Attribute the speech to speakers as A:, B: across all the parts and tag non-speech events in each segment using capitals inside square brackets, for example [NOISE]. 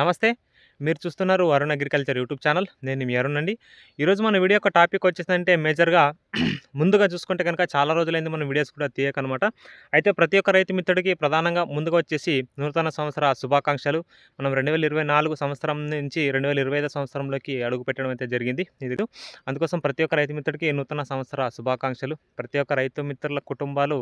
A: నమస్తే. మీరు చూస్తున్నారు అరుణ్ అగ్రికల్చర్ యూట్యూబ్ ఛానల్. నేను మీ అరుణ్ అండి. ఈరోజు మన వీడియో యొక్క టాపిక్ వచ్చేసిందంటే మేజర్గా ముందుగా చూసుకుంటే కనుక చాలా రోజులైంది మనం వీడియోస్ కూడా తీయకనమాట. అయితే ప్రతి ఒక్క రైతు మిత్రుడికి ప్రధానంగా ముందుగా వచ్చేసి నూతన సంవత్సర శుభాకాంక్షలు. మనం రెండు వేల ఇరవై నాలుగు సంవత్సరం నుంచి రెండు వేల ఇరవై ఐదు సంవత్సరంలోకి అడుగు పెట్టడం అయితే జరిగింది. ఇది అందుకోసం ప్రతి ఒక్క రైతు మిత్రుడికి నూతన సంవత్సర శుభాకాంక్షలు. ప్రతి ఒక్క రైతు మిత్రుల కుటుంబాలు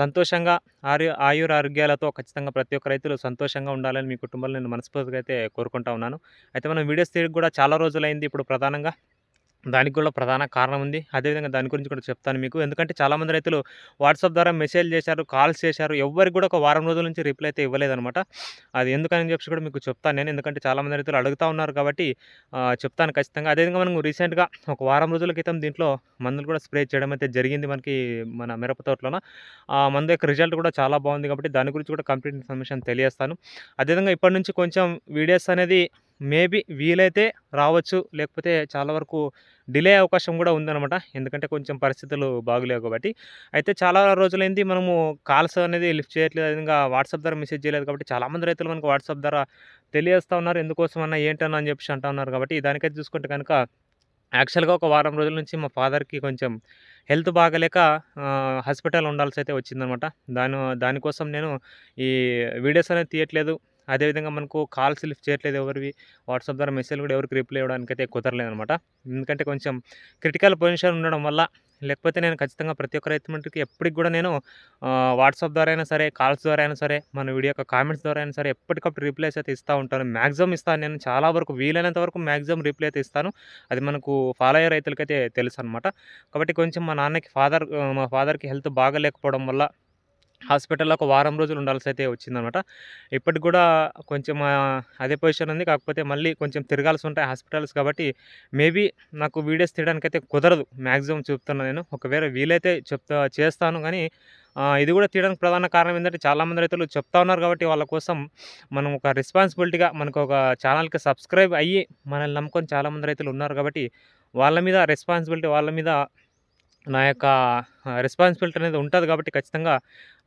A: సంతోషంగా ఆయు ఆయుర ఆరోగ్యాలతో ఖచ్చితంగా ప్రతి ఒక్క రైతులు సంతోషంగా ఉండాలని మీ కుటుంబాలు నేను మనస్ఫూర్తిగా అయితే కోరుకుంటా ఉన్నాను. అయితే మనం వీడియోస్ తీయడానికి కూడా చాలా రోజులైంది. ఇప్పుడు ప్రధానంగా దానికి కూడా ప్రధాన కారణం ఉంది. అదేవిధంగా దాని గురించి కూడా చెప్తాను మీకు. ఎందుకంటే చాలామంది రైతులు వాట్సాప్ ద్వారా మెసేజ్ చేశారు కాల్స్ చేశారు ఎవరికి కూడా ఒక వారం రోజుల నుంచి రిప్లై అయితే ఇవ్వలేదనమాట అది ఎందుకని చెప్పి కూడా మీకు చెప్తాను నేను. ఎందుకంటే చాలామంది రైతులు అడుగుతూ ఉన్నారు కాబట్టి చెప్తాను ఖచ్చితంగా. అదేవిధంగా మనం రీసెంట్గా ఒక వారం రోజుల క్రితం దీంట్లో మందులు కూడా స్ప్రే చేయడం అయితే జరిగింది మనకి మన మిరప తోటలోన. ఆ మందు యొక్క రిజల్ట్ కూడా చాలా బాగుంది కాబట్టి దాని గురించి కూడా కంప్లీట్ ఇన్ఫర్మేషన్ తెలియజేస్తాను. అదేవిధంగా ఇప్పటి నుంచి కొంచెం వీడియోస్ అనేది మేబీ వీలైతే రావచ్చు. లేకపోతే చాలా వరకు డిలే అవకాశం కూడా ఉందన్నమాట. ఎందుకంటే కొంచెం పరిస్థితులు బాగులేవు కాబట్టి. అయితే చాలా రోజులైంది మనము కాల్స్ అనేది లిఫ్ట్ చేయట్లేదు. అదేవిధంగా వాట్సాప్ ద్వారా మెసేజ్ చేయలేదు కాబట్టి చాలామంది రైతులు మనకు వాట్సాప్ ద్వారా తెలియజేస్తూ ఉన్నారు. ఎందుకోసం ఏంటన్నా అని చెప్పి అంటూ ఉన్నారు కాబట్టి దానికైతే చూసుకుంటే కనుక యాక్చువల్గా ఒక వారం రోజుల నుంచి మా ఫాదర్కి కొంచెం హెల్త్ బాగలేక హాస్పిటల్ ఉండాల్సి అయితే వచ్చిందనమాట దాని దానికోసం నేను ఈ వీడియోస్ అనేది తీయట్లేదు. అదేవిధంగా మనకు కాల్స్ లిఫ్ట్ చేయట్లేదు ఎవరివి. వాట్సాప్ ద్వారా మెసేజ్ కూడా ఎవరికి రిప్లై ఇవ్వడానికి అయితే కుదరలేదు అనమాట ఎందుకంటే కొంచెం క్రిటికల్ పొజిషన్ ఉండడం వల్ల లేకపోతే నేను ఖచ్చితంగా ప్రతి ఒక్క రైతు మంటికి ఎప్పటికి కూడా నేను వాట్సాప్ ద్వారా అయినా సరే కాల్స్ ద్వారా అయినా సరే మన వీడియో యొక్క కామెంట్స్ ద్వారా అయినా సరే ఎప్పటికప్పుడు రిప్లైస్ అయితే ఇస్తూ ఉంటాను. మ్యాక్సిమం ఇస్తాను నేను. చాలా వరకు వీలైనంత వరకు మ్యాక్సిమం రిప్లై అయితే ఇస్తాను. అది మనకు ఫాలో అయ్యే రైతులకైతే తెలుసు అనమాట కాబట్టి కొంచెం మా నాన్నకి ఫాదర్ మా ఫాదర్కి హెల్త్ బాగలేకపోవడం వల్ల హాస్పిటల్లో ఒక వారం రోజులు ఉండాల్సి అయితే వచ్చిందనమాట. ఇప్పటికి కూడా కొంచెం అదే పొజిషన్ ఉంది. కాకపోతే మళ్ళీ కొంచెం తిరగాల్సి ఉంటాయి హాస్పిటల్స్ కాబట్టి మేబీ నాకు వీడియోస్ తీయడానికైతే కుదరదు. మ్యాక్సిమం చెప్తున్నాను నేను. ఒకవేళ వీలైతే చెప్తా చేస్తాను. కానీ ఇది కూడా తీయడానికి ప్రధాన కారణం ఏంటంటే చాలామంది రైతులు చెప్తా ఉన్నారు కాబట్టి వాళ్ళ కోసం మనం ఒక రెస్పాన్సిబిలిటీగా మనకు ఒక ఛానల్కి సబ్స్క్రైబ్ అయ్యి మనల్ని నమ్ముకొని చాలామంది రైతులు ఉన్నారు కాబట్టి వాళ్ళ మీద రెస్పాన్సిబిలిటీ వాళ్ళ మీద నా యొక్క రెస్పాన్సిబిలిటీ అనేది ఉంటుంది కాబట్టి ఖచ్చితంగా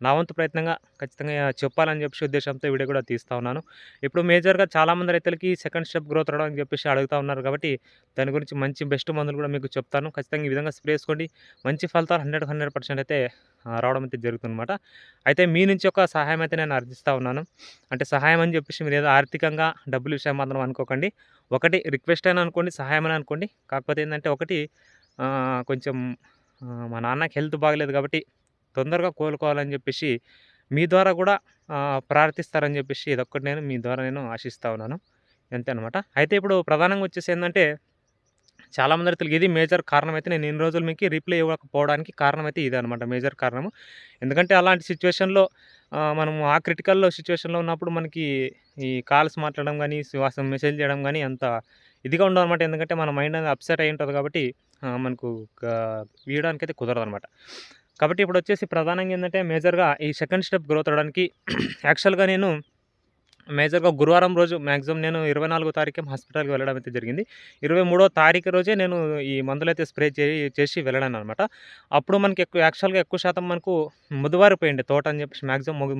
A: నా వంతు ప్రయత్నంగా ఖచ్చితంగా చెప్పాలని చెప్పేసి ఉద్దేశంతో వీడియో కూడా తీస్తూ ఉన్నాను. ఇప్పుడు మేజర్గా చాలామంది రైతులకి సెకండ్ స్టెప్ గ్రోత్ రావడం అని చెప్పేసి అడుగుతూ ఉన్నారు కాబట్టి దాని గురించి మంచి బెస్ట్ మందులు కూడా మీకు చెప్తాను. ఖచ్చితంగా ఈ విధంగా స్ప్రే చేసుకోండి. మంచి ఫలితాలు హండ్రెడ్ హండ్రెడ్ పర్సెంట్ అయితే రావడం అయితే జరుగుతుందన్నమాట. అయితే మీ నుంచి ఒక సహాయం అయితే నేను అర్థిస్తూ ఉన్నాను. అంటే సహాయం అని చెప్పేసి మీరు ఏదో ఆర్థికంగా డబ్బులు విషయం మాత్రం అనుకోకండి. ఒకటి రిక్వెస్ట్ అయినా అనుకోండి సహాయం అని అనుకోండి. కాకపోతే ఏంటంటే ఒకటి కొంచెం మా నాన్నకి హెల్త్ బాగలేదు కాబట్టి తొందరగా కోలుకోవాలని చెప్పేసి మీ ద్వారా కూడా ప్రార్థిస్తారని చెప్పేసి ఇదొక్కటి నేను మీ ద్వారా నేను ఆశిస్తూ ఉన్నాను. అంతే అనమాట అయితే ఇప్పుడు ప్రధానంగా వచ్చేసి ఏంటంటే చాలామంది రైతులకి ఇది మేజర్ కారణం అయితే నేను ఇన్ని రోజులు మీకు రిప్లై ఇవ్వకపోవడానికి కారణం అయితే ఇదే అనమాట మేజర్ కారణము. ఎందుకంటే అలాంటి సిచ్యువేషన్లో మనం ఆ క్రిటికల్లో సిచ్యువేషన్లో ఉన్నప్పుడు మనకి ఈ కాల్స్ మాట్లాడడం కానీ శ్వాసం మెసేజ్ చేయడం కానీ అంత ఇదిగా ఉండదు అనమాట. ఎందుకంటే మన మైండ్ అనేది అప్సెట్ అయి ఉంటుంది కాబట్టి మనకు వీయడానికి అయితే కుదరదు అనమాట కాబట్టి ఇప్పుడు వచ్చేసి ప్రధానంగా ఏంటంటే మేజర్గా ఈ సెకండ్ స్టెప్ గ్రోత్ అవడానికి [CLEARS THROAT] యాక్చువల్గా నేను మేజర్గా గురువారం రోజు మ్యాక్సిమం నేను ఇరవై నాలుగో తారీఖు హాస్పిటల్కి వెళ్ళడం అయితే జరిగింది. ఇరవై మూడో తారీఖు రోజే నేను ఈ మందులు అయితే స్ప్రే చే చేసి వెళ్ళాను అనమాట అప్పుడు మనకి ఎక్కువ యాక్చువల్గా ఎక్కువ శాతం మనకు ముదుబారిపోయిండే తోట అని చెప్పేసి మ్యాక్సిమం మొగు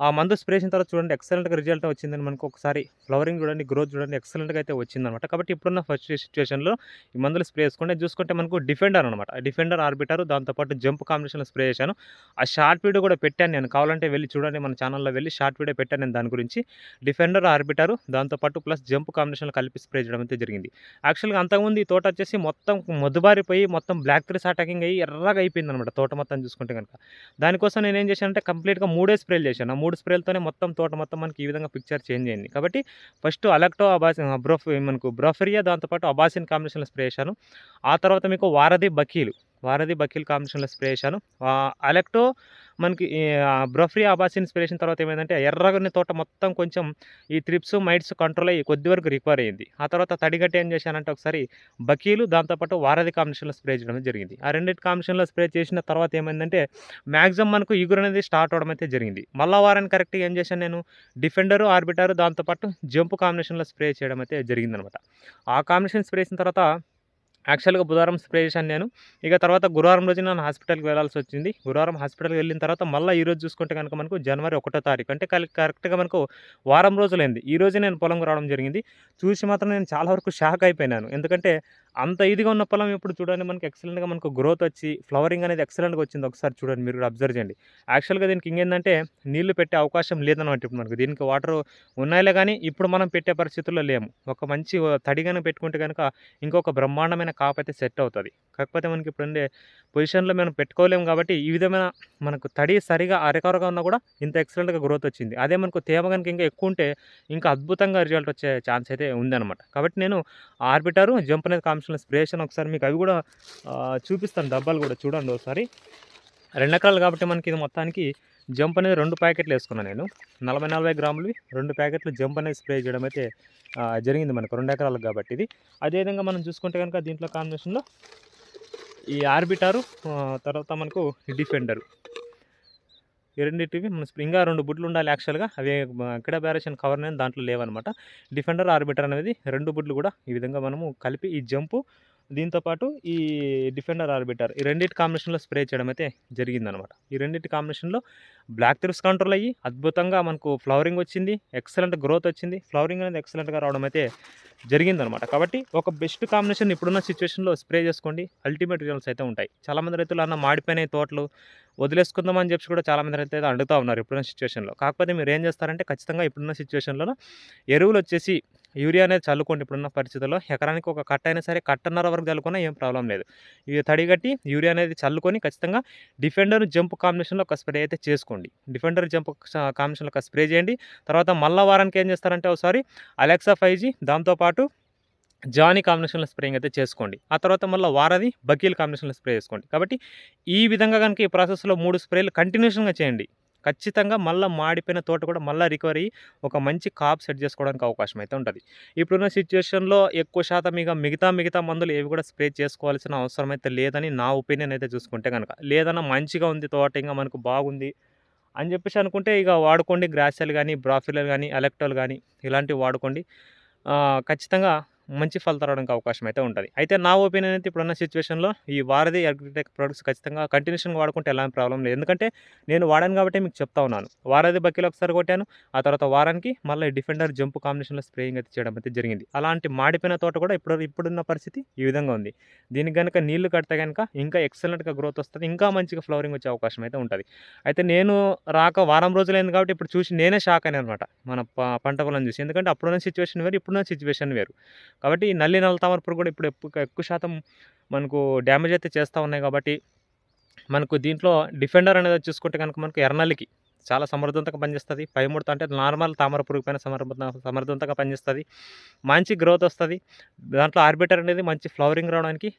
A: ఆ మందు స్ప్రే చేసిన తర్వాత చూడండి ఎక్సలెంట్గా రిజల్ట్ వచ్చిందని మనకు ఒకసారి ఫ్లవరింగ్ చూడండి గ్రోత్ చూడండి ఎక్సలెంట్గా అయితే వచ్చిందనమాట కాబట్టి ఇప్పుడున్న ఫస్ట్ సిచ్యువేషన్లో ఈ మందులు స్ప్రే చేసుకుంటే చూసుకుంటే మనకు డిఫెండర్ అనమాట డిఫెండర్ ఆర్బిటర్ దాంతోపాటు జంప్ కాంబినేషన్లో స్ప్రే చేశాను. ఆ షార్ట్ వీడియో కూడా పెట్టాను నేను. కావాలంటే వెళ్ళి చూడండి మన ఛానల్లో వెళ్ళి షార్ట్ వీడియో పెట్టాను నేను దాని గురించి. డిఫెండర్ ఆర్బిటర్ దాంతోపాటు ప్లస్ జంప్ కాంబినేషన్ కలిపి స్ప్రే చేయడం అయితే జరిగింది. యాక్చువల్గా అంతకుముందు ఈ తోట వచ్చేసి మొత్తం మొద్దుబారిపోయి మొత్తం బ్లాక్ త్రిస్ అటాకింగ్ అయ్యి ఎర్రగా అయిపోయింది అనమాట తోట మొత్తం చూసుకుంటే కనుక దానికోసం నేను ఏం చేశానంటే కంప్లీట్గా మూడే స్ప్రేలు చేశాను. ఆ మూడు స్ప్రేలతోనే మొత్తం తోట మొత్తం మనకి ఈ విధంగా పిక్చర్ చేంజ్ అయింది. కాబట్టి ఫస్ట్ అలెక్టో అబాసి బ్రోఫ్ మనకు బ్రోఫెరియా దాంతోపాటు అబాసిన్ కాంబినేషన్లో స్ప్రే చేశాను. ఆ తర్వాత మీకు వారధి బకీలు. వారధి బకిల్ కాంబినేషన్లో స్ప్రే చేశాను. అలెక్టో మనకి బ్రఫ్రీ ఆబాసిన్ స్ప్రే చేసిన తర్వాత ఏమైందంటే ఎర్రగని తోట మొత్తం కొంచెం ఈ త్రిప్స్ మైట్స్ కంట్రోల్ అయ్యి కొద్ది వరకు రికవర్ అయ్యింది. ఆ తర్వాత తడిగట్టి ఏం చేశానంటే ఒకసారి బకీలు దాంతోపాటు వారధి కాంబినేషన్లో స్ప్రే చేయడం జరిగింది. ఆ రెండింటి కాంబినేషన్లో స్ప్రే చేసిన తర్వాత ఏమైందంటే మ్యాక్సిమం మనకు ఇగురు అనేది స్టార్ట్ అవడం అయితే జరిగింది. మళ్ళా వారాన్ని కరెక్ట్గా ఏం చేశాను నేను? డిఫెండరు ఆర్బిటారు దాంతోపాటు జంప్ కాంబినేషన్లో స్ప్రే చేయడం అయితే జరిగిందనమాట. ఆ కాంబినేషన్ స్ప్రే చేసిన తర్వాత యాక్చువల్గా బుధవారం స్ప్రే చేశాను నేను. ఇక తర్వాత గురువారం రోజు నేను హాస్పిటల్కి వెళ్ళాల్సి వచ్చింది. గురువారం హాస్పిటల్కి వెళ్ళిన తర్వాత మళ్ళీ ఈ రోజు చూసుకుంటే కనుక మనకు జనవరి ఒకటో తారీఖు. అంటే కరెక్ట్గా మనకు వారం రోజులైంది. ఈ రోజు నేను పొలంకి రావడం జరిగింది. చూసి మాత్రం నేను చాలా వరకు షాక్ అయిపోయినాను. ఎందుకంటే అంత ఇదిగా ఉన్న పొలం ఇప్పుడు చూడండి మనకి ఎక్సలెంట్గా మనకు గ్రోత్ వచ్చి ఫ్లవరింగ్ అనేది ఎక్సలెంట్గా వచ్చింది ఒకసారి చూడండి మీరు కూడా అబ్జర్వ్ చేయండి. యాక్చువల్గా దీనికి ఇంకేందంటే నీళ్ళు పెట్టే అవకాశం లేదన్నమాట ఇప్పుడు మనకు. దీనికి వాటర్ ఉన్నాయిలే కానీ ఇప్పుడు మనం పెట్టే పరిస్థితుల్లో లేము. ఒక మంచి తడిగానే పెట్టుకుంటే కనుక ఇంకొక బ్రహ్మాండమైన కాపు అయితే సెట్ అవుతుంది. కాకపోతే మనకి ఇప్పుడు ఉండే పొజిషన్లో మనం పెట్టుకోలేము కాబట్టి ఈ విధమైన మనకు తడి సరిగా అరకరగా ఉన్నా కూడా ఇంత ఎక్సలెంట్గా గ్రోత్ వచ్చింది. అదే మనకు తేమ కనుక ఇంకా ఎక్కువ ఉంటే ఇంకా అద్భుతంగా రిజల్ట్ వచ్చే ఛాన్స్ అయితే ఉందన్నమాట. కాబట్టి నేను ఆర్బిటారు జంప్ అనేది కాంబినేషన్ స్ప్రే స్ప్రేషన్ ఒకసారి మీకు అవి కూడా చూపిస్తాను డబ్బాలు కూడా చూడండి ఒకసారి. రెండు ఎకరాలు కాబట్టి మనకి ఇది మొత్తానికి జంప్ అనేది రెండు ప్యాకెట్లు వేసుకున్నాను నేను. నలభై నలభై గ్రాములు రెండు ప్యాకెట్లు జంప్ అనేది స్ప్రే చేయడం అయితే జరిగింది మనకు రెండు ఎకరాలకు కాబట్టి ఇది. అదేవిధంగా మనం చూసుకుంటే కనుక దీంట్లో కాంబినేషన్లో ఈ ఆర్బిటారు తర్వాత మనకు డిఫెండరు. ఈ రెండింటివి మన స్ప్రింగ్ ఇంకా రెండు బుడ్లు ఉండాలి యాక్చువల్గా అవి ఎక్కడ బ్యారేషన్ కవర్ అనేది దాంట్లో లేవన్నమాట డిఫెండర్ ఆర్బిటర్ అనేది రెండు బుడ్లు కూడా ఈ విధంగా మనము కలిపి ఈ జంపు దీంతో పాటు ఈ డిఫెండర్ ఆర్బిటర్ ఈ రెండింటి కాంబినేషన్లో స్ప్రే చేయడం అయితే జరిగిందనమాట ఈ రెండింటి కాంబినేషన్లో బ్లాక్ త్రిప్స్ కంట్రోల్ అయ్యి అద్భుతంగా మనకు ఫ్లవరింగ్ వచ్చింది ఎక్సలెంట్ గ్రోత్ వచ్చింది. ఫ్లవరింగ్ అనేది ఎక్సలెంట్గా రావడం అయితే జరిగిందనమాట కాబట్టి ఒక బెస్ట్ కాంబినేషన్ ఇప్పుడున్న సిచ్యువేషన్లో స్ప్రే చేసుకోండి. అల్టిమేట్ రిజల్ట్స్ అయితే ఉంటాయి. చాలామంది రైతులు అన్న మాడిపోయినాయి తోటలు వదిలేసుకుందామని చెప్పి కూడా చాలామంది రైతులు అయితే అడుగుతూ ఉన్నారు ఇప్పుడున్న సిచ్యువేషన్లో. కాకపోతే మీరు ఏం చేస్తారంటే ఖచ్చితంగా ఇప్పుడున్న సిచ్యువేషన్లో ఎరువులు వచ్చేసి యూరియా అనేది చల్లుకోండి ఇప్పుడున్న పరిస్థితుల్లో. ఎకరానికి ఒక కట్ట అయినా సరే కట్టన్నర వరకు చల్లుకున్నా ఏం ప్రాబ్లం లేదు. ఇవి తడిగట్టి యూరియా అనేది చల్లుకొని ఖచ్చితంగా డిఫెండర్ జంప్ కాంబినేషన్లో ఒక స్ప్రే అయితే చేసుకోండి. డిఫెండర్ జంప్ కాంబినేషన్లో ఒక స్ప్రే చేయండి. తర్వాత మళ్ళా వారానికి ఏం చేస్తారంటే ఒకసారి అలెక్సా ఫైవ్ జీ దాంతోపాటు జానీ కాంబినేషన్లో స్ప్రేయింగ్ అయితే చేసుకోండి. ఆ తర్వాత మళ్ళీ వారది బకీల్ కాంబినేషన్లో స్ప్రే చేసుకోండి. కాబట్టి ఈ విధంగా కనుక ఈ ప్రాసెస్లో మూడు స్ప్రేలు కంటిన్యూషన్గా చేయండి. ఖచ్చితంగా మళ్ళీ మాడిపోయిన తోట కూడా మళ్ళీ రికవరీ ఒక మంచి కాప్ సెట్ చేసుకోవడానికి అవకాశం అయితే ఉంటుంది. ఇప్పుడున్న సిచ్యువేషన్లో ఎక్కువ శాతం ఇక మిగతా మిగతా మందులు ఏవి కూడా స్ప్రే చేసుకోవాల్సిన అవసరం అయితే లేదని నా ఒపీనియన్ అయితే చూసుకుంటే కనుక లేదన్నా మంచిగా ఉంది తోట ఇంకా మనకు బాగుంది అని చెప్పేసి అనుకుంటే ఇక వాడుకోండి. గ్రాసెల్ కానీ బ్రాఫిలర్ కానీ ఎలక్ట్రోల్ కానీ ఇలాంటివి వాడుకోండి. ఖచ్చితంగా మంచి ఫలితాలు రావడానికి అవకాశం అయితే ఉంటుంది. అయితే నా ఒపీనియన్ అయితే ఇప్పుడున్న సిచ్యువేషన్లో ఈ వారధి అగ్రిటెక్ ప్రొడక్ట్స్ ఖచ్చితంగా కంటిన్యూషన్గా వాడుకుంటే ఎలాంటి ప్రాబ్లం లేదు. ఎందుకంటే నేను వాడాను కాబట్టి మీకు చెప్తా ఉన్నాను. వారధి బక్కీలో ఒకసారి కొట్టాను ఆ తర్వాత వారానికి మళ్ళీ డిఫెండర్ జంప్ కాంబినేషన్లో స్ప్రేయింగ్ అయితే చేయడం అయితే జరిగింది. అలాంటి మాడిపోయిన తోట కూడా ఇప్పుడు ఇప్పుడున్న పరిస్థితి ఈ విధంగా ఉంది. దీనికి కనుక నీళ్ళు కడితే కనుక ఇంకా ఎక్సలెంట్గా గ్రోత్ వస్తుంది ఇంకా మంచిగా ఫ్లవరింగ్ వచ్చే అవకాశం అయితే ఉంటుంది. అయితే నేను రాక వారం రోజులైంది కాబట్టి ఇప్పుడు చూసి నేనే షాక్ అయినా అనమాట మన పంట పొలం చూసి. ఎందుకంటే అప్పుడున్న సిచ్యువేషన్ వేరు ఇప్పుడున్న సిచ్యువేషన్ వేరు. కాబట్టి ఈ నల్లి నల్ల తామర పురుగు కూడా ఇప్పుడు ఎక్కువ ఎక్కువ శాతం మనకు డ్యామేజ్ అయితే చేస్తూ ఉన్నాయి కాబట్టి మనకు దీంట్లో డిఫెండర్ అనేది చూసుకుంటే కనుక మనకు ఎర్రనల్లికి చాలా సమర్థవంతంగా పనిచేస్తుంది. పై ముడత అంటే నార్మల్ తామర పురుగు పైన సమర్థ సమర్థవంతంగా పనిచేస్తుంది. మంచి గ్రోత్ వస్తుంది. దాంట్లో ఆర్బిటర్ అనేది మంచి ఫ్లవరింగ్ రావడానికి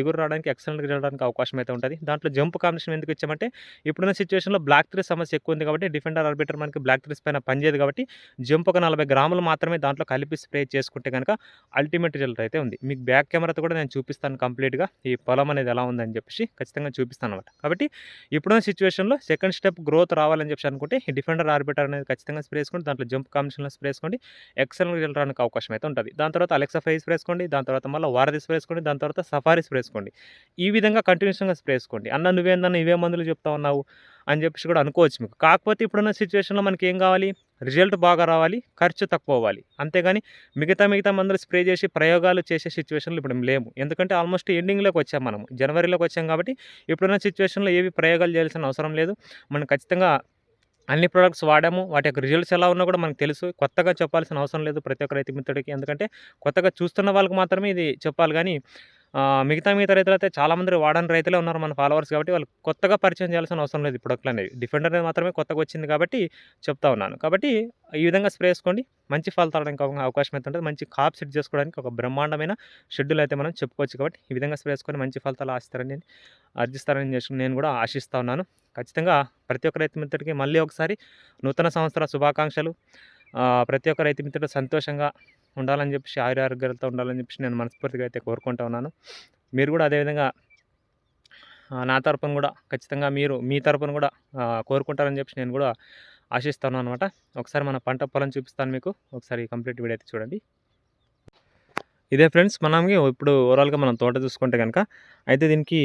A: ఎగురు రావడానికి ఎక్సలెంట్గా జరగడానికి అవకాశం అయితే ఉంటుంది. దాంట్లో జంప్ కాంబినేషన్ ఎందుకు ఇచ్చామంటే ఇప్పుడున్న సిచ్యువేషన్లో బ్లాక్ త్రీస్ సమస్య ఎక్కువ ఉంది కాబట్టి డిఫెండర్ ఆర్బిటర్ మనకి బ్లాక్ త్రీస్ పైన పనిచేయదు కాబట్టి జంప్ ఒక నలభై గ్రాములు మాత్రమే దాంట్లో కలిపి స్ప్రే చేసుకుంటే కనుక అల్టిమేట్ రిజల్ట్ అయితే ఉంది. మీకు బ్యాక్ కెమెరాతో కూడా నేను చూపిస్తాను కంప్లీట్గా ఈ పొలం అనేది ఎలా ఉందని చెప్పేసి ఖచ్చితంగా చూపిస్తాను అనమాట కాబట్టి ఇప్పుడున్న సిచ్యువేషన్లో సెకండ్ స్టెప్ గ్రోత్ రావాలని చెప్పి అనుకుంటే డిఫెండర్ ఆర్బిటర్ అనేది ఖచ్చితంగా స్ప్రే చేసుకోండి. దాంట్లో జంప్ కాంబినేషన్లో స్ప్రే చేసుకోండి. ఎక్సలెంట్ రిజల్ట్ రావడానికి అవకాశం అయితే ఉంటుంది. దాని తర్వాత అలెక్సా ఫైవ్ స్ప్రే చేసుకోండి. దాని తర్వాత మళ్ళీ వారధి స్ప్రే చేసుకోండి. దాని తర్వాత సఫారీ స్ప్రే చేసుకోండి. ఈ విధంగా కంటిన్యూషన్గా స్ప్రే చేసుకోండి. అన్న నువ్వేందన్న ఇవే మందులు చెప్తా ఉన్నావు అని చెప్పేసి కూడా అనుకోవచ్చు మీకు. కాకపోతే ఇప్పుడున్న సిచ్యువేషన్లో మనకి ఏం కావాలి? రిజల్ట్ బాగా రావాలి. ఖర్చు తక్కువ అవ్వాలి. అంతేగాని మిగతా మిగతా మందులు స్ప్రే చేసి ప్రయోగాలు చేసే సిచ్యువేషన్లు ఇప్పుడు లేము. ఎందుకంటే ఆల్మోస్ట్ ఎండింగ్లోకి వచ్చాం మనం జనవరిలోకి వచ్చాం కాబట్టి ఇప్పుడున్న సిచ్యువేషన్లో ఏవి ప్రయోగాలు చేయాల్సిన అవసరం లేదు. మనం ఖచ్చితంగా అన్ని ప్రోడక్ట్స్ వాడాము. వాటి యొక్క రిజల్ట్స్ ఎలా ఉన్నా కూడా మనకు తెలుసు. కొత్తగా చెప్పాల్సిన అవసరం లేదు ప్రతి ఒక్క రైతు మిత్రుడికి. ఎందుకంటే కొత్తగా చూస్తున్న వాళ్ళకి మాత్రమే ఇది చెప్పాలి. కానీ మిగతా మిగతా రైతులు అయితే చాలామంది వాడని రైతులే ఉన్నారు మన ఫాలోవర్స్ కాబట్టి వాళ్ళు కొత్తగా పరిచయం చేయాల్సిన అవసరం లేదు. ఈ ప్రొడక్ట్లు అనేది డిఫెండర్ అనేది మాత్రమే కొత్తగా వచ్చింది కాబట్టి చెప్తా ఉన్నాను. కాబట్టి ఈ విధంగా స్ప్రే చేసుకోండి మంచి ఫలితాలు రావడానికి అవకాశం అయితే ఉంటుంది. మంచి కాప్ సెట్ చేసుకోవడానికి ఒక బ్రహ్మాండమైన షెడ్యూల్ అయితే మనం చెప్పుకోవచ్చు కాబట్టి ఈ విధంగా స్ప్రే చేసుకొని మంచి ఫలితాలు ఆశిస్తారని నేను అర్జిస్తారని నేను కూడా ఆశిస్తా ఉన్నాను. ఖచ్చితంగా ప్రతి ఒక్క రైతు మిత్రుడికి మళ్ళీ ఒకసారి నూతన సంవత్సర శుభాకాంక్షలు. ప్రతి ఒక్క రైతు మిత్రుడు సంతోషంగా ఉండాలని చెప్పేసి ఆయుర ఆరోగ్యాలతో ఉండాలని చెప్పేసి నేను మనస్ఫూర్తిగా అయితే కోరుకుంటా ఉన్నాను. మీరు కూడా అదేవిధంగా నా తరపున కూడా ఖచ్చితంగా మీరు మీ తరపున కూడా కోరుకుంటారని చెప్పి నేను కూడా ఆశిస్తాను అనమాట ఒకసారి మన పంట పొలం చూపిస్తాను మీకు. ఒకసారి కంప్లీట్ వీడియో అయితే చూడండి. ఇదే ఫ్రెండ్స్ మనకి ఇప్పుడు ఓవరాల్‌గా మనం తోట చూసుకుంటే కనుక అయితే దీనికి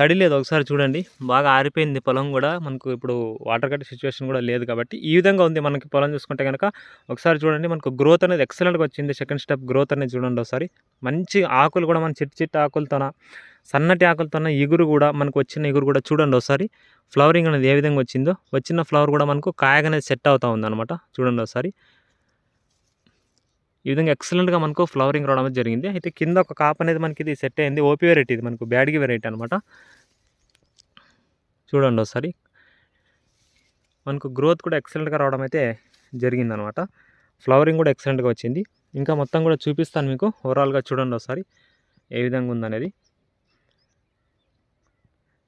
A: తడి లేదు ఒకసారి చూడండి. బాగా ఆరిపోయింది పొలం కూడా మనకు ఇప్పుడు వాటర్ కట్ సిచ్యువేషన్ కూడా లేదు కాబట్టి, ఈ విధంగా ఉంది మనకి పొలం చూసుకుంటే కనుక ఒకసారి చూడండి మనకు గ్రోత్ అనేది ఎక్సలెంట్‌గా వచ్చింది. సెకండ్ స్టెప్ గ్రోత్ అనేది చూడండి ఒకసారి. మంచి ఆకులు కూడా మన చిట్టు చిట్టి ఆకులతోన, సన్నటి ఆకులతోన ఇగురు కూడా మనకు వచ్చిన ఇగురు కూడా చూడండి ఒకసారి. ఫ్లవరింగ్ అనేది ఏ విధంగా వచ్చిందో, వచ్చిన ఫ్లవర్ కూడా మనకు కాయగా అనేది సెట్ అవుతూ ఉందనమాట. చూడండి ఒకసారి. ఈ విధంగా ఎక్సలెంట్‌గా మనకు ఫ్లవరింగ్ రావడం అనేది జరిగింది. అయితే కింద ఒక కాప్ అనేది మనకి ఇది సెట్ అయింది. ఓపీ వెరైటీ ఇది మనకు బ్యాడ్గి వెరైటీ అనమాట. చూడండి ఒకసారి. మనకు గ్రోత్ కూడా ఎక్సలెంట్‌గా రావడం అయితే జరిగిందనమాట. ఫ్లవరింగ్ కూడా ఎక్సలెంట్‌గా వచ్చింది. ఇంకా మొత్తం కూడా చూపిస్తాను మీకు. ఓవరాల్‌గా చూడండి ఒకసారి. ఏ విధంగా ఉందనేది.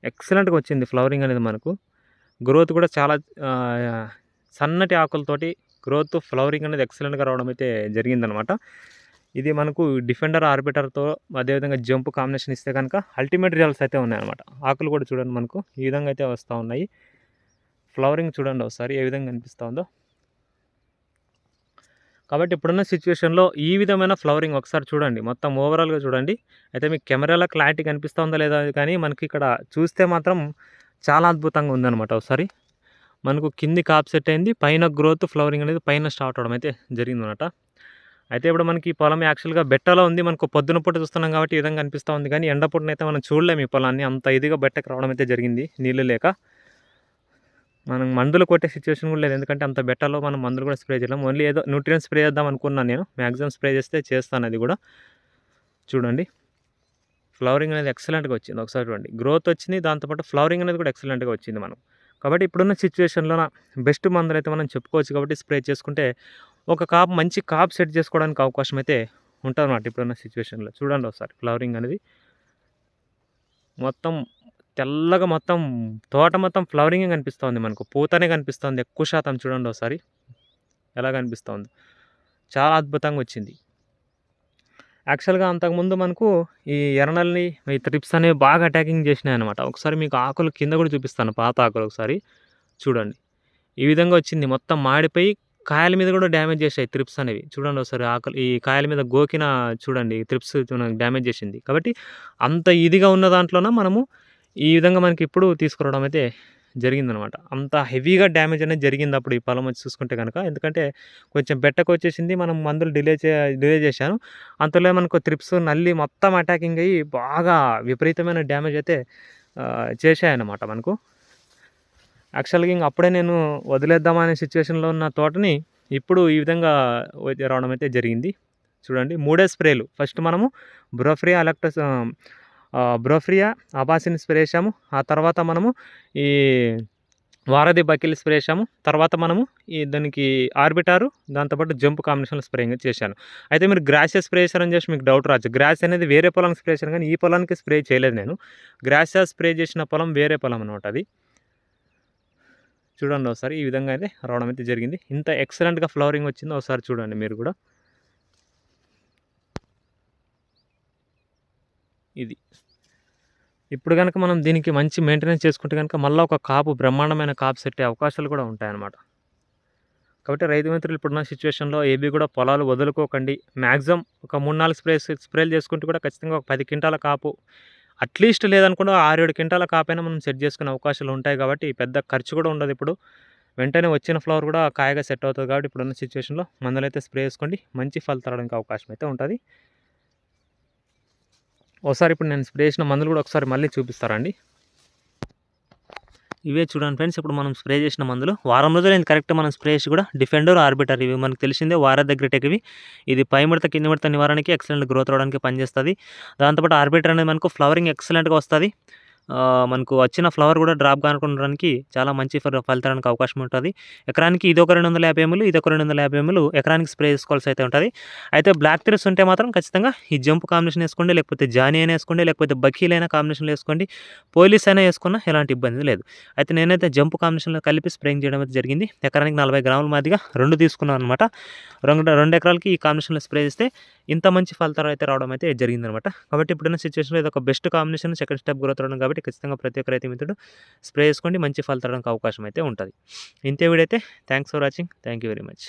A: ఎక్సలెంట్‌గా వచ్చింది ఫ్లవరింగ్ అనేది మనకు. గ్రోత్ కూడా చాలా సన్నటి ఆకులతోటి గ్రోత్, ఫ్లవరింగ్ అనేది ఎక్సలెంట్‌గా రావడం అయితే జరిగిందనమాట. ఇది మనకు డిఫెండర్ ఆర్బిటర్‌తో అదేవిధంగా జంప్ కాంబినేషన్ ఇస్తే కనుక అల్టిమేట్ రిజల్ట్స్ అయితే ఉన్నాయన్నమాట. ఆకులు కూడా చూడండి మనకు ఈ విధంగా అయితే వస్తూ ఉన్నాయి. ఫ్లవరింగ్ చూడండి ఒకసారి ఏ విధంగా కనిపిస్తూ ఉందో. కాబట్టి ఇప్పుడున్న సిచ్యువేషన్‌లో ఈ విధమైన ఫ్లవరింగ్ ఒకసారి చూడండి. మొత్తం ఓవరాల్‌గా చూడండి. అయితే మీకు కెమెరాలో క్లారిటీ కనిపిస్తూ ఉందో లేదో కానీ మనకి ఇక్కడ చూస్తే మాత్రం చాలా అద్భుతంగా ఉందనమాట ఒకసారి. మనకు కింది కాప్ సెట్ అయింది. పైన గ్రోత్, ఫ్లవరింగ్ అనేది పైన స్టార్ట్ అవడం అయితే జరిగిందనమాట. అయితే ఇప్పుడు మనకి ఈ పొలం యాక్చువల్‌గా బెట్టలో ఉంది. మనకు పొద్దున పూట చూస్తున్నాం కాబట్టి ఈ విధంగా అనిపిస్తూ ఉంది. కానీ ఎండ పూటనైతే మనం చూడలేము ఈ పొలాన్ని. అంత ఇదిగా బెట్టకు రావడం అయితే జరిగింది నీళ్ళు లేక. మనం మందులు కొట్టే సిచ్యువేషన్ కూడా లేదు. ఎందుకంటే అంత బెట్టలో మనం మందులు కూడా స్ప్రే చేయలేము ఓన్లీ ఏదో న్యూట్రియన్ స్ప్రే చేద్దాం అనుకున్నాను నేను. మ్యాక్సిమం స్ప్రే చేస్తే చేస్తాను అది కూడా. చూడండి. ఫ్లవరింగ్ అనేది ఎక్సలెంట్‌గా వచ్చింది. ఒకసారి చూడండి. గ్రోత్ వచ్చింది. దాంతో పాటు ఫ్లవరింగ్ అనేది కూడా ఎక్సలెంట్‌గా వచ్చింది మనం. కాబట్టి ఇప్పుడున్న సిచ్యువేషన్లో బెస్ట్ మందులైతే మనం చెప్పుకోవచ్చు కాబట్టి స్ప్రే చేసుకుంటే ఒక కాప్ మంచి కాప్ సెట్ చేసుకోవడానికి అవకాశం అయితే ఉంటుందన్నమాట ఇప్పుడున్న సిచ్యువేషన్‌లో. చూడండి ఒకసారి ఫ్లవరింగ్ అనేది. మొత్తం తెల్లగా మొత్తం తోట మొత్తం ఫ్లవరింగే కనిపిస్తోంది మనకు. పూతనే కనిపిస్తోంది ఎక్కువ శాతం చూడండి ఒకసారి. ఎలా కనిపిస్తోందో. చాలా అద్భుతంగా వచ్చింది. యాక్చువల్‌గా అంతకుముందు మనకు ఈ ఎర్రనల్ని ఈ త్రిప్స్ అనేవి బాగా అటాకింగ్ చేసినాయి అనమాట ఒకసారి మీకు ఆకులు కింద కూడా చూపిస్తాను పాత ఆకులు ఒకసారి. చూడండి. ఈ విధంగా వచ్చింది. మొత్తం మాడిపోయి కాయల మీద కూడా డ్యామేజ్ చేసాయి త్రిప్స్ అనేవి. చూడండి ఒకసారి ఆకులు ఈ కాయల మీద గోకిన చూడండి త్రిప్స్ డ్యామేజ్ చేసింది. కాబట్టి అంత ఇదిగా ఉన్న దాంట్లోన మనము ఈ విధంగా మనకి ఇప్పుడు తీసుకురావడం అయితే జరిగిందనమాట. అంత హెవీగా డ్యామేజ్ అనేది జరిగింది అప్పుడు ఈ పొలం వచ్చి చూసుకుంటే కనుక ఎందుకంటే కొంచెం బెట్టకొచ్చేసింది. మనం మందులు డిలే చే డిలే చేశాను. అంతలో మనకు త్రిప్స్, నల్లి మొత్తం అటాకింగ్ అయ్యి బాగా విపరీతమైన డ్యామేజ్ అయితే చేశాయన్నమాట మనకు. యాక్చువల్‌గా ఇంక అప్పుడే నేను వదిలేద్దామనే సిచ్యువేషన్‌లో ఉన్న తోటని ఇప్పుడు ఈ విధంగా రావడం అయితే జరిగింది. చూడండి. మూడే స్ప్రేలు. ఫస్ట్ మనము బ్రోఫ్రియా ఎలక్ట్రస్ బ్రోఫ్రియా, అబాసిన్ స్ప్రే చేసాము ఆ తర్వాత మనము ఈ వారధి బకిల్ స్ప్రే చేశాము. తర్వాత మనము ఈ దానికి ఆర్బిటారు దాంతో పాటు జంప్ కాంబినేషన్‌లో స్ప్రేయింగ్ చేశాను. అయితే మీరు గ్రాసియా స్ప్రే చేశారని చేసి మీకు డౌట్ రావచ్చు. గ్రాస్ అనేది వేరే పొలానికి స్ప్రే చేశాను కానీ ఈ పొలానికి స్ప్రే చేయలేదు నేను. గ్రాసియా స్ప్రే చేసిన పొలం వేరే పొలం అనమాట అది. చూడండి ఒకసారి ఈ విధంగా అయితే రావడం అయితే జరిగింది. ఇంత ఎక్సలెంట్‌గా ఫ్లవరింగ్ వచ్చిందో ఒకసారి చూడండి మీరు కూడా. ఇది. ఇప్పుడు కనుక మనం దీనికి మంచి మెయింటెనెన్స్ చేసుకుంటే కనుక మళ్ళీ ఒక కాపు బ్రహ్మాండమైన కాపు సెట్టే అవకాశాలు కూడా ఉంటాయన్నమాట. కాబట్టి రైతు మిత్రులు ఇప్పుడున్న సిచ్యువేషన్‌లో ఏబీ కూడా పొలాలు వదులుకోకండి. మాక్సిమం ఒక 3, 4 స్ప్రేస్ స్ప్రేలు చేసుకుంటే కూడా ఖచ్చితంగా ఒక పది క్వింటాల కాపు అట్‌లీస్ట్ లేదనుకుంటే ఆరేడు క్వింటాల కాపైనా మనం సెట్ చేసుకునే అవకాశాలు ఉంటాయి కాబట్టి పెద్ద ఖర్చు కూడా ఉండదు ఇప్పుడు. వెంటనే వచ్చిన ఫ్లవర్ కూడా కాయగా సెట్ అవుతుంది కాబట్టి ఇప్పుడున్న సిచ్యువేషన్‌లో మందులైతే స్ప్రే చేసుకోండి. మంచి ఫలితాలడానికి అవకాశం అయితే ఉంటుంది ఒకసారి ఇప్పుడు నేను స్ప్రే చేసిన మందులు కూడా ఒకసారి మళ్ళీ చూపిస్తారా అండి? ఇవే చూడండి ఫ్రెండ్స్. ఇప్పుడు మనం స్ప్రే చేసిన మందులు. వారం రోజులు రోజులైంది కరెక్ట్ మనం స్ప్రే చేసి కూడా. డిఫెండర్, ఆర్బిటర్ ఇవి మనకు తెలిసిందే వార దగ్గర టెక్వి ఇది పై ముడత, కింది ముడత నివారణకి ఎక్సలెంట్ గ్రోత్ రావడానికి పనిచేస్తుంది దాంతో పాటు ఆర్బిటర్ అనేది మనకు ఫ్లవరింగ్ ఎక్సలెంట్‌గా వస్తుంది మనకు వచ్చిన ఫ్లవర్ కూడా డ్రాప్ కానుకోవడానికి చాలా మంచి ఫలితానికి అవకాశం ఉంటుంది ఎకరానికి ఇదొక 250 ఎంఎల్, ఇదొక 250 ఎంఎల్ ఎకరానికి స్ప్రే చేసుకోవాల్సి అయితే ఉంటుంది అయితే బ్లాక్ థ్రిప్స్ ఉంటే మాత్రం ఖచ్చితంగా ఈ జంప్ కాంబినేషన్ వేసుకోండి లేకపోతే జానీ అయినా వేసుకోండి లేకపోతే బకీల్ అయినా కాంబినేషన్‌లో వేసుకోండి పోలీస్ అయినా వేసుకున్నా ఎలాంటి ఇబ్బంది లేదు. అయితే నేనైతే జంప్ కాంబినేషన్‌లో కలిపి స్ప్రేయింగ్ చేయడం అయితే జరిగింది. ఎకరానికి 40 గ్రాముల మాదిరిగా రెండు తీసుకున్నాను అనమాట. రెండు రెండు ఎకరాలకి ఈ కాంబినేషన్‌లో స్ప్రే చేస్తే ఇంత మంచి ఫలితాలు అయితే రావడం అయితే జరిగిందనమాట. కాబట్టి ఇప్పుడున్న సిచ్యువేషన్‌లో ఒక best combination second step growth రావడం కాబట్టి కాబట్టి ఖచ్చితంగా ప్రతి ఒక్క రైతు మిత్రుడు స్ప్రే చేసుకోండి. మంచి ఫలితానికి అవకాశం అయితే ఉంటుంది ఇంతే వీడైతే thanks for watching. Thank you very much.